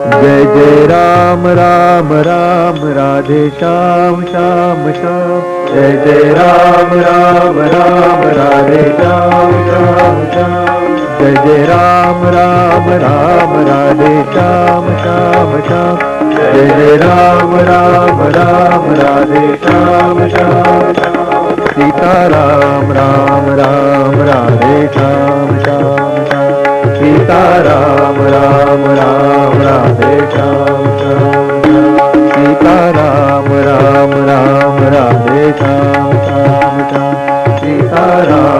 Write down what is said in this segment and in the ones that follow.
जय जय राम राम राम राधे श्याम श्याम श्याम जय जय राम राम राम राधे श्याम श्याम श्याम जय जय राम राम राम राधे श्याम श्याम श्याम जय जय राम राम राम राधे श्याम श्याम श्याम सीता राम राम राम राधे श्याम श्याम श्याम सीता राम राम राम सीता राम राम राम राधे श्याम श्याम श्याम सीता राम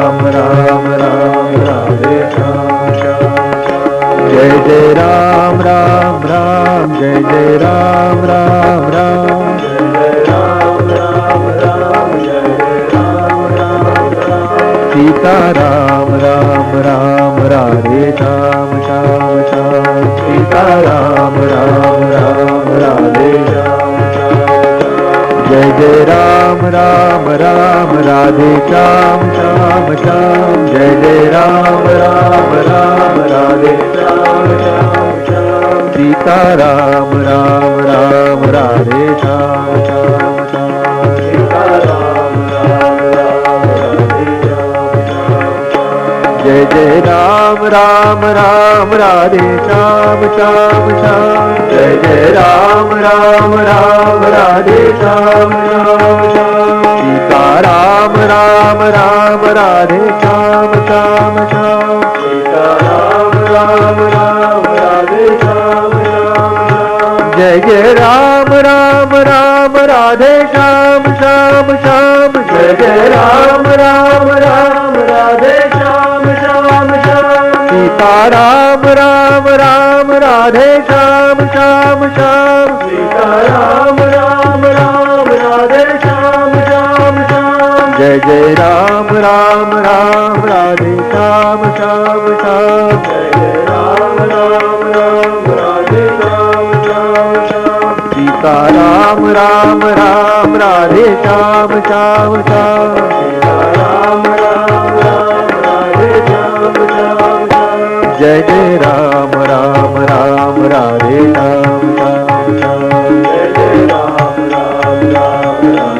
जय राम राम राम राधे श्याम श्याम श्याम। जय जय राम राम राम राधे श्याम श्याम श्याम। सीता राम राम राम राधे श्याम ਰਾਮ ਰਾਮ ਰਾਮ ਰਾਧੇ ਸ਼ਾਮ ਸ਼ਾਮ ਸ਼ਾਮ ਜੈ ਜੈ ਰਾਮ ਰਾਮ ਰਾਮ ਰਾਧੇ ਸ਼ਾਮ ਸ਼ਾਮ ਸ਼ਾਮ ਸੀਤਾ ਰਾਮ ਰਾਮ ਰਾਮ ਰਾਧੇ ਸ਼ਾਮ ਸ਼ਾਮ ਸ਼ਾਮ ਰਾਮ ਰਾਮ ਰਾਮ ਰਾਧੇ ਸ਼ਾਮ ਸ਼ਾਮ ਜੈ ਜੈ ਰਾਮ ਰਾਮ ਰਾਮ ਰਾਧੇ ਸ਼ਾਮ ਸ਼ਾਮ ਸ਼ਾਮ श्याम सीता राम राम राम राधे श्याम श्याम श्याम सीता राम राम राम राधे श्याम श्याम श्याम जय जय राम राम राम राधे श्याम श्याम श्याम जय जय राम राम राम राधे श्याम श्याम श्याम सीता राम राम राम राधे श्याम श्याम Thank.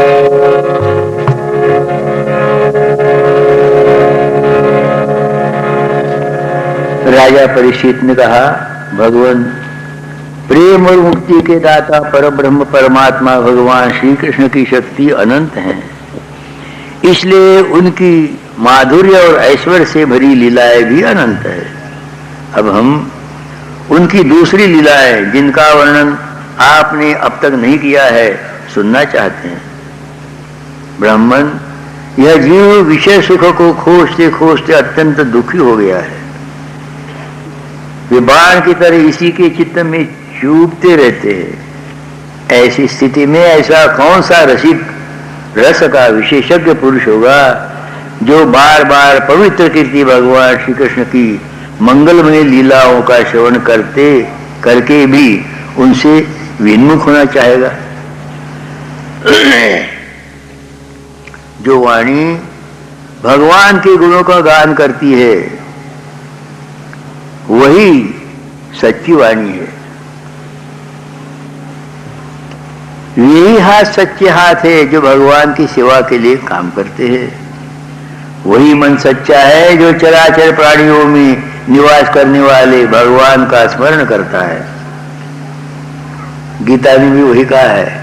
राजा परीक्षित ने कहा, भगवान, प्रेम और मुक्ति के दाता पर ब्रह्म परमात्मा भगवान श्री कृष्ण की शक्ति अनंत है। इसलिए उनकी माधुर्य और ऐश्वर्य से भरी लीलाएँ भी अनंत है। अब हम उनकी दूसरी लीलाएँ, जिनका वर्णन आपने अब तक नहीं किया है, सुनना चाहते हैं। ब्राह्मण, यह जीव विषय सुख को खोजते खोजते अत्यंत दुखी हो गया है। बाण की तरह इसी के चित्त में चूबते रहते हैं। ऐसी स्थिति में ऐसा कौन सा रसिक, रस का विशेषज्ञ पुरुष होगा, जो बार बार पवित्र कीर्ति भगवान श्री कृष्ण की मंगलमय लीलाओं का श्रवण करते, करके भी उनसे विन्मुख होना चाहेगा? जो वाणी भगवान के गुणों का गान करती है वही सच्ची वाणी है। यही हाथ सच्चे हाथ है जो भगवान की सेवा के लिए काम करते हैं। वही मन सच्चा है जो चराचर प्राणियों में निवास करने वाले भगवान का स्मरण करता है। गीता ने भी वही कहा है।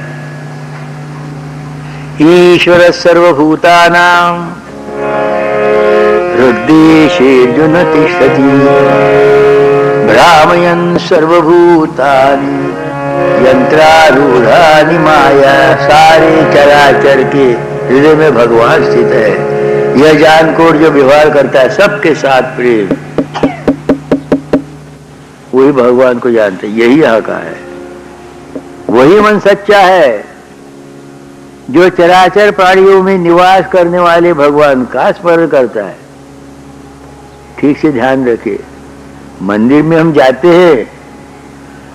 ईश्वर सर्वभूतानाम हृदयेशेर्जुन तिष्ठति भ्रामयन् सर्वभूतानि यंत्रारूढ़ानि माया, सारे चराचर के हृदय में भगवान स्थित है। यह जानकोर जो व्यवहार करता है, सबके साथ प्रेम। वही भगवान को जानते यही यहाँ का है। वही मन सच्चा है, जो चराचर प्राणियों में निवास करने वाले भगवान का स्मरण करता है। ठीक से ध्यान रखिए। मंदिर में हम जाते हैं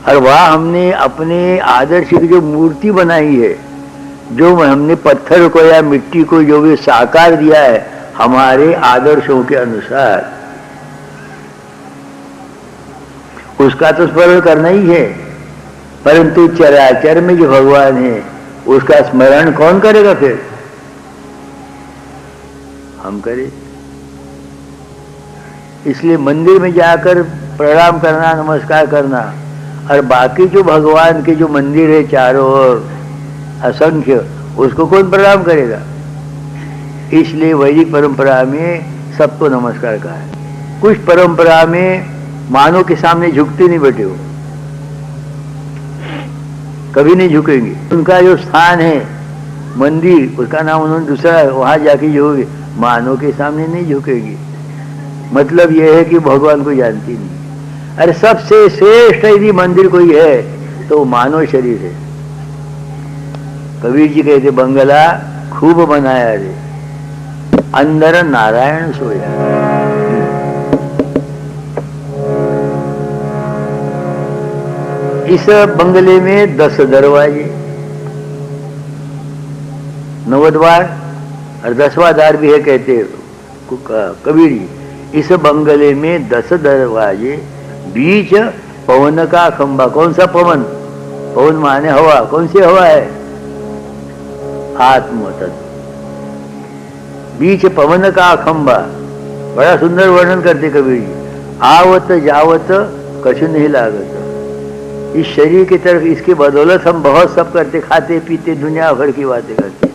और वहाँ हमने अपने आदर्श की जो मूर्ति बनाई है, जो हमने पत्थर को या मिट्टी को जो भी साकार दिया है, हमारे आदर्शों के अनुसार। उसका तो स्मरण करना ही है, परंतु चराचर में जो भगवान है, उसका स्मरण कौन करेगा फिर? हम करें। इसलिए मंदिर में जाकर प्रणाम करना, नमस्कार करना। और बाकी जो भगवान के जो मंदिर है चारों ओर, असंख्य, उसको कौन प्रणाम करेगा? इसलिए वैदिक परंपरा में सबको नमस्कार कहा है। कुछ परंपरा में मानव के सामने झुकते नहीं बैठे हो। कभी नहीं झुकेंगे। उनका जो स्थान है, मंदिर, उसका नाम उन्होंने दूसरा है, वहाँ जाके जो मानव के सामने नहीं झुकेगी। मतलब यह है कि भगवान को जानती नहीं। अरे सबसे श्रेष्ठ यदि मंदिर कोई है तो मानव शरीर है। कबीर जी कहते, बंगला खूब बनाया रे, अंदर नारायण सोया। इस बंगले में दस दरवाजे, नवद्वार, और दसवा द्वार भी है, कहते कबीर जी। इस बंगले में दस दरवाजे, बीच पवन का खंबा। कौन सा पवन? पवन माने हवा। कौन सी हवा है? आत्म बीच पवन का खंबा। बड़ा सुंदर वर्णन करते कबीर जी। आवत जावत कछु नहीं लागत। इस शरीर की तरफ़ इसकी बदौलत हम बहुत सब करते, खाते, पीते, दुनिया भर की बातें करते।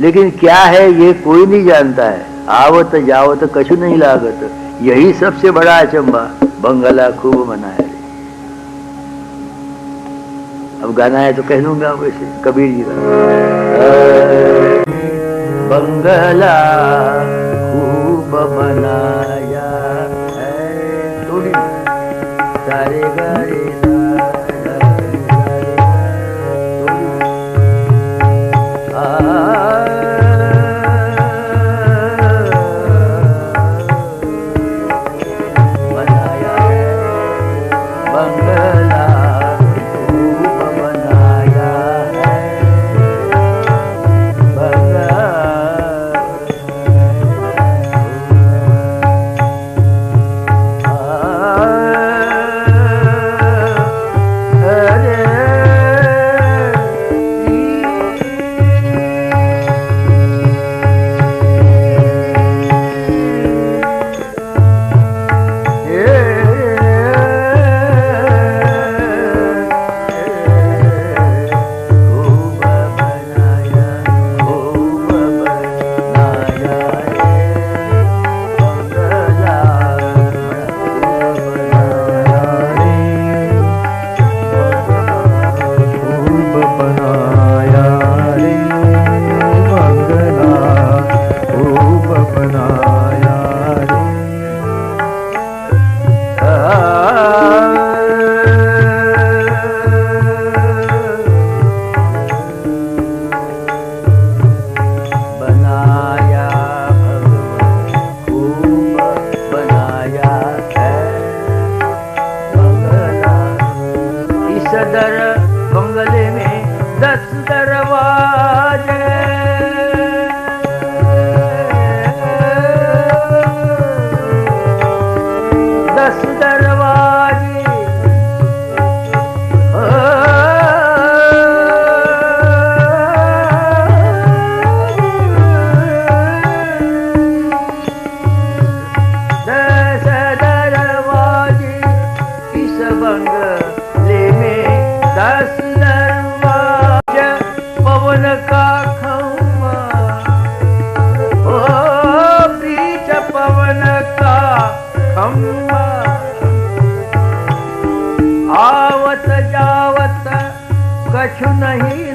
लेकिन क्या है, ये कोई नहीं जानता है। आवत जावत कछु नहीं लागत। यही सबसे बड़ा अचंबा, बंगला खूब मनाया अब गाना है तो कह दूँगा वैसे कबीर जी का। बंगला खूब बनाया है। सारे गरे आवत जावत कछु नहीं